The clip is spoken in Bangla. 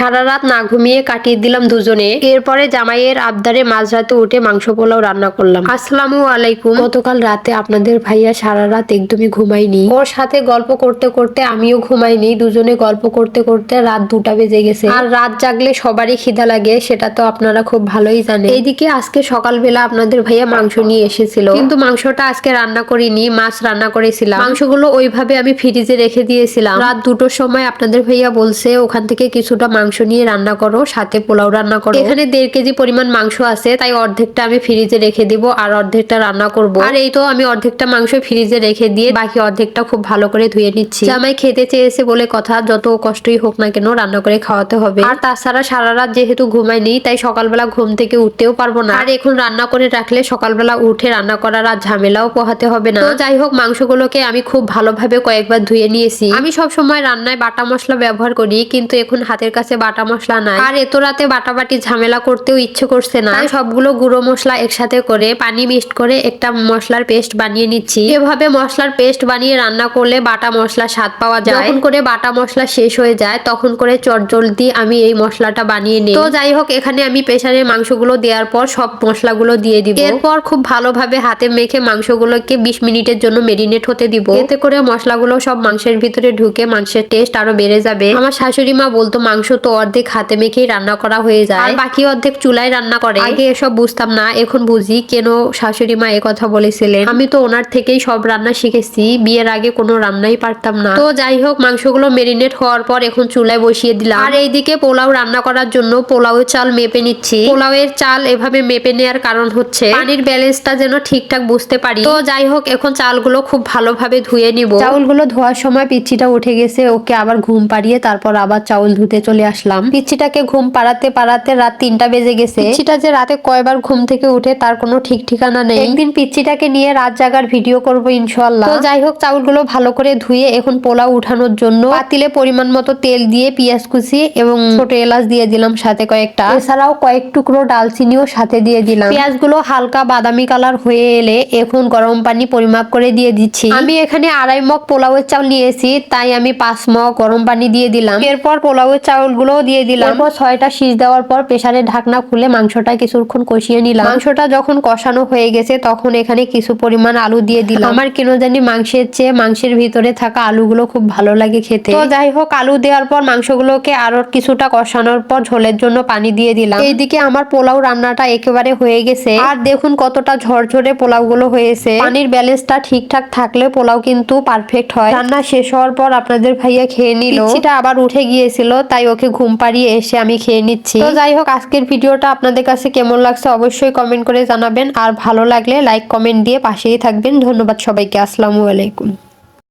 সারা রাত না ঘুমিয়ে কাটিয়ে দিলাম দুজনে। এরপরে জামাইয়ের আবদারে মাঝরাতে উঠে মাংস পোলাও রান্না করলাম। আসসালামু আলাইকুম। গতকাল রাতে আপনাদের ভাইয়া সারা রাত একদমই ঘুমায়নি। ওর সাথে গল্প করতে করতে আমিও ঘুমাইনি। দুজনে গল্প করতে করতে রাত দুটা বেজে গেছে। আর রাত জাগলে সবারই খিদা লাগে, সেটা তো আপনারা খুব ভালোই জানেন। এইদিকে আজকে সকালবেলা আপনাদের ভাইয়া মাংস নিয়ে এসেছিল। কিন্তু মাংসটা আজকে রান্না করিনি, মাছ রান্না করেছিলাম। মাংসগুলো ওইভাবে আমি ফ্রিজে রেখে দিয়েছিলাম। রাত দুটোর সময় আপনাদের ভাইয়া বলছে, ওখান থেকে কিছুটা মাংস নিয়ে রান্না করো, সাথে পোলাও রান্না করো। এখানে দেড় কেজি পরিমাণ মাংস আছে, তাই অর্ধেকটা আমি ফ্রিজে রেখে দিব আর অর্ধেকটা রান্না করব। আর এই তো আমি অর্ধেকটা মাংস ফ্রিজে রেখে দিয়ে বাকি অর্ধেকটা খুব ভালো করে ধুয়ে নিচ্ছি। জামাই খেতে চেয়েছে বলে কথা, যত কষ্টই হোক না কেন রান্না করে খাওয়াতে হবে। আর তাছাড়া সারা রাত যেহেতু ঘুমাইনি তাই সকালবেলা ঘুম থেকে উঠতেও পারব না। আর এখন রান্না করে রাখলে সকালবেলা উঠে রান্না করার আর ঝামেলাও পোহাতে হবে না। যাই হোক, মাংসগুলোকে আমি খুব ভালোভাবে কয়েকবার ধুয়ে নিয়েছি। আমি সব সময় রান্নায় বাটা মশলা ব্যবহার করি, কিন্তু এখন হাতের কাছে বাটা মশলা নাই। আর এত রাতে বাটাবাটি ঝামেলা করতেও ইচ্ছে করছে না। সবগুলো গুঁড়ো মশলা একসাথে করে পানি মিক্সড করে একটা মশলার পেস্ট বানিয়ে নিচ্ছি। এভাবে মশলার পেস্ট বানিয়ে রান্না করলে বাটা মশলা স্বাদ পাওয়া যায়। যখন করে বাটা মশলা শেষ হয়ে যায় তখন করে চটজলদি আমি এই মশলাটা বানিয়ে নিই। তো যাই হোক এখানে আমি প্রেসারে মাংসগুলো দেওয়ার পর সব মশলাগুলো দিয়ে দিব। এরপর খুব ভালোভাবে হাতে মেখে মাংসগুলোকে বিশ মিনিটের জন্য মেরিনেট হতে দিব। এতে করে মশলাগুলো সব মাংসের ভিতরে ঢুকে মাংসের টেস্ট আরও বেড়ে যাবে। আমার শাশুড়ি মা বলতো মাংস তো অর্ধেক হাতে মেখেই রান্না করা হয়ে যায়। আর বাকি অর্ধেক চুলায় রান্না করে। আগে এসব বুঝতাম না এখন বুঝি কেন শাশুড়ি মা কথা বলেছিলেন। আমি তো ওনার থেকেই সব রান্না শিখেছি বিয়ের আগে কোনো রান্নাই পারতাম না। তো যাই হোক মাংসগুলো মেরিনেট হওয়ার পর এখন চুলায় বসিয়ে দিলাম। আর এইদিকে পোলাও রান্না করার জন্য পোলাওয়ের চাল মেপে নিচ্ছি। পোলাওয়ের চাল এভাবে মেপে নেওয়ার কারণ হচ্ছে পানির ব্যালেন্সটা যেন ঠিকঠাক বুঝতে পারি। তো যাই হোক এখন চালগুলো খুব ভালোভাবে ধুয়ে নিব। চাউলগুলো ধোয়ার সময় পিচ্ছিটা উঠে গেছে ওকে আবার ঘুম পাড়িয়ে তারপর আবার চাউল ধুতে চলে আসলাম। পিচ্ছিটাকে ঘুম পাড়াতে পাড়াতে রাত তিনটা বেজে গেছে। পিচ্ছিটা যে রাতে কয়বার ঘুম থেকে উঠে তার কোনো ঠিক ঠিকানা নেই। একদিন পিচ্ছিটাকে নিয়ে রাত জাগার ভিডিও করব ইনশাল্লাহ তো যাই হোক চাউলগুলো ভালো করে ধুয়ে এখন পোলাও উঠানোর জন্য পাতিলে পরিমাণ মতো তেল দিয়ে পেঁয়াজ কুচি এবং ছোট এলাচ দিয়ে দিলাম সাথে কয়েকটা। এছাড়াও কয়েক টুকরো ডালচিনিও সাথে দিয়ে দিলাম। পেঁয়াজগুলো হালকা বাদামি কালার হয়ে এলে এখন গরম পানি পরিমাপ করে দিয়ে দিচ্ছি। আমি এখানে আড়াই মগ পোলাওয়ের চাউল নিয়েছি তাই আমি পাঁচ মগ গরম পানি দিয়ে দিলাম। এরপর পোলাওয়ের চাউলগুলো দিয়ে দিলাম। এরপর ছয়টা সিজ দেওয়ার পর প্রেসারের ঢাকনা খুলে মাংসটা কিছুক্ষণ কষিয়ে নিলাম। মাংসটা যখন কষানো হয়ে গেছে তখন এখানে কিছু পরিমাণ আলু দিয়ে দিলাম। আমার কেন জানি মাংসের চেয়ে মাংসের ভিতরে থাকা আলুগুলো খুব ভালো লাগে খেতে। তো যাই হোক আলু দেওয়ার পর মাংসগুলোকে আরও কিছুটা কষানোর পর ঝোলের জন্য পানি দিয়ে দিলাম। এইদিকে আমার পোলাও রান্নাটা একেবারে হয়ে গেছে। আর দেখুন কতটা ঝরঝরে পোলাও গুলো হয়েছে। পানির ব্যালেন্সটা ঠিকঠাক থাকলে পোলাও কিন্তু পারফেক্ট হয়। রান্না শেষ হওয়ার পর আপনাদের ভাইয়া খেয়ে নিল। সেটা আবার উঠে গিয়েছিল তাই ওকে ঘুম পাড়িয়ে এসে আমি খেয়ে নিচ্ছি। তো যাই হোক, আজকের ভিডিওটা আপনাদের কাছে কেমন লাগছে অবশ্যই কমেন্ট করে জানাবেন। আর ভালো লাগলে লাইক কমেন্ট দিয়ে পাশেই থাকবেন। ধন্যবাদ সবাইকে। আসসালামু আলাইকুম।